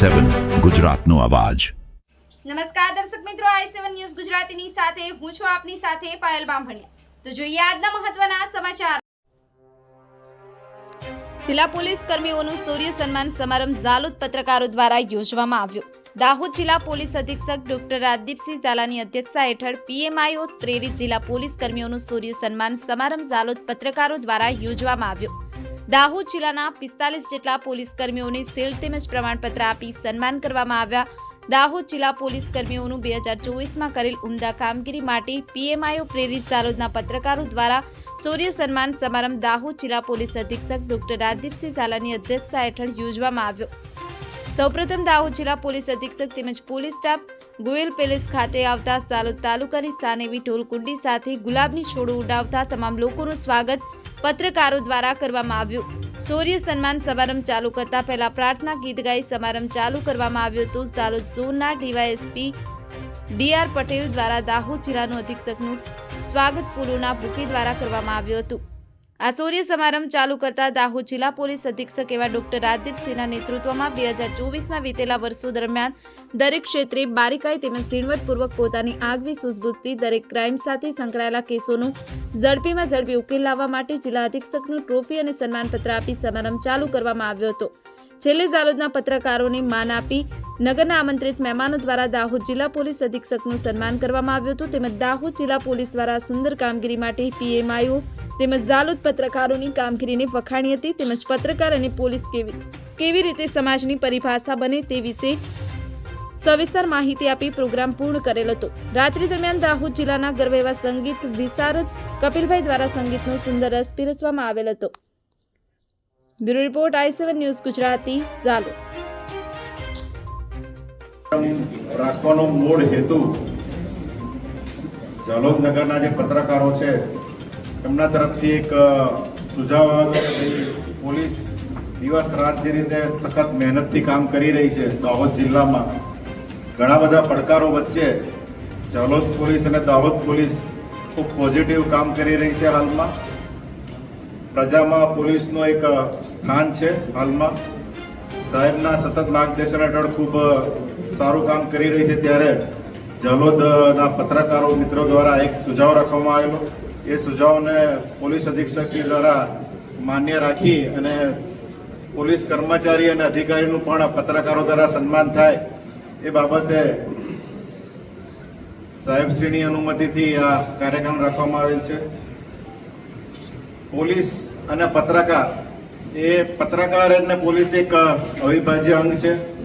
સેવન ગુજરાતનો અવાજ. નમસ્કાર દર્શક મિત્રો, આઈ સેવન ન્યૂઝ ગુજરાતીની સાથે હું છું આપની સાથે પાયલ બામભણિયા. તો જોઈએ આજના મહત્વના સમાચાર. જિલ્લા પોલીસ કર્મીઓનું સૂર્ય સન્માન સમારંભ ઝાલોદ પત્રકારો દ્વારા યોજવામાં આવ્યો. દાહોદ જિલ્લા પોલીસ અધિક્ષક ડોક્ટર રાજદીપસિંહ ઝાલાની અધ્યક્ષતા હેઠળ પીએમઆઈઓ પ્રેરિત જિલ્લા પોલીસ કર્મીઓનું સૂર્ય સન્માન સમારંભ ઝાલોદ પત્રકારો દ્વારા યોજવામાં આવ્યો. દાહોદ જિલ્લાના પિસ્તાલીસ જેટલા પોલીસ કર્મીઓને સીલ તેમજ પ્રમાણપત્ર આપી સન્માન કરવામાં આવ્યા. દાહોદ જિલ્લા પોલીસ કર્મીઓનું બે હજાર ચોવીસમાં કરેલ ઉમદા કામગીરી માટે પીએમઆઈઓ પ્રેરિત સારોદના પત્રકારો દ્વારા સૂર્ય સન્માન સમારંભ દાહોદ જિલ્લા પોલીસ અધિક્ષક ડોક્ટર રાજદીપસિંહ ઝાલાની અધ્યક્ષતા હેઠળ યોજવામાં આવ્યો. સૌપ્રથમ દાહોદ જિલ્લા પોલીસ અધિક્ષક તેમજ પોલીસ સ્ટાફ ગોયલ પેલેસ ખાતે આવતા સાલોદ તાલુકાની સાનેવી ઢોલકુંડી સાથે ગુલાબની છોડો ઉડાવતા તમામ લોકોનું સ્વાગત પત્રકારો દ્વારા કરવામાં આવ્યું. સૂર્ય સન્માન સમારંભ ચાલુ કરતા પહેલા પ્રાર્થના ગીત ગાઈ સમારંભ ચાલુ કરવામાં આવ્યો હતો. સાલોદ ઝોનના ડીવાયએસપી ડીઆર પટેલ દ્વારા દાહોદ જિલ્લાનું અધિક્ષકનું સ્વાગત ફૂલોના બુકે દ્વારા કરવામાં આવ્યું હતું. આ સૂર્ય સમારંભ ચાલુ કરતા દાહોદ જિલ્લા પોલીસ અધિક્ષક એવા ડોક્ટર રાજદીપસિંહના નેતૃત્વમાં બે હજાર ચોવીસના વીતેલા વર્ષો દરમિયાન દરેક ક્ષેત્રે બારીકાઈ તેમજ ઝીણવટપૂર્વક પોતાની આગવી સૂઝબૂઝથી દરેક ક્રાઇમ સાથે સંકળાયેલા કેસોનું ઝડપીમાં ઝડપી ઉકેલ લાવવા માટે જિલ્લા અધિક્ષકનું ટ્રોફી અને સન્માનપત્ર આપી સમારંભ ચાલુ કરવામાં આવ્યો હતો. છેલ્લે ઝાલોદના પત્રકારોને માન આપી નગરના આમંત્રિત મહેમાનો દ્વારા દાહોદ જિલ્લા પોલીસ અધિક્ષકનું સન્માન કરવામાં આવ્યું હતું. તેમજ દાહોદ જિલ્લા પોલીસ દ્વારા સુંદર કામગીરી માટે પીએમઆઈઓ તેમજ ઝાલોદ પત્રકારોની કામગીરીને વખાણી હતી, તેમજ પત્રકાર અને પોલીસ કેવી કેવી રીતે સમાજની પરિભાષા બને તે વિશે સવિસ્તર માહિતી આપી પ્રોગ્રામ પૂર્ણ કરેલ હતો. રાત્રિ દરમિયાન દાહોદ જિલ્લાના ગર્વ એવા સંગીત વિશારદ કપિલભાઈ દ્વારા સંગીતનો સુંદર રસ પીરસવામાં આવેલ હતો. Bureau report I seven news Gujarati, Jhalod. રાખવાનો મૂળ હેતુ જાલોદ નગરના જે પત્રકારો છે એમના તરફથી એક સુઝાવ આવ્યો કે ભાઈ પોલીસ દિવસ રાત જે રીતે સખત મહેનતથી કામ કરી રહી છે દાહોદ જિલ્લામાં, ઘણા બધા પડકારો વચ્ચે જલોદ પોલીસ અને દાહોદ પોલીસ ખૂબ પોઝિટિવ કામ કરી રહી છે હાલમાં. પ્રજામાં પોલીસનું એક સ્થાન છે હાલમાં. સાહેબના સતત માર્ગદર્શન હેઠળ ખૂબ સારું કામ કરી રહી છે. ત્યારે જલોદના પત્રકારો, મિત્રો દ્વારા એક સુઝાવ રાખવામાં આવેલો. એ સુઝાવને પોલીસ અધિક્ષકશ્રી દ્વારા માન્ય રાખી અને પોલીસ કર્મચારી અને અધિકારીનું પણ પત્રકારો દ્વારા સન્માન થાય એ બાબતે સાહેબશ્રીની અનુમતિથી આ કાર્યક્રમ રાખવામાં આવેલ છે. પોલીસ અને પત્રકાર, એ પત્રકાર અને પોલીસ એક અવિભાજ્ય અંગ છે.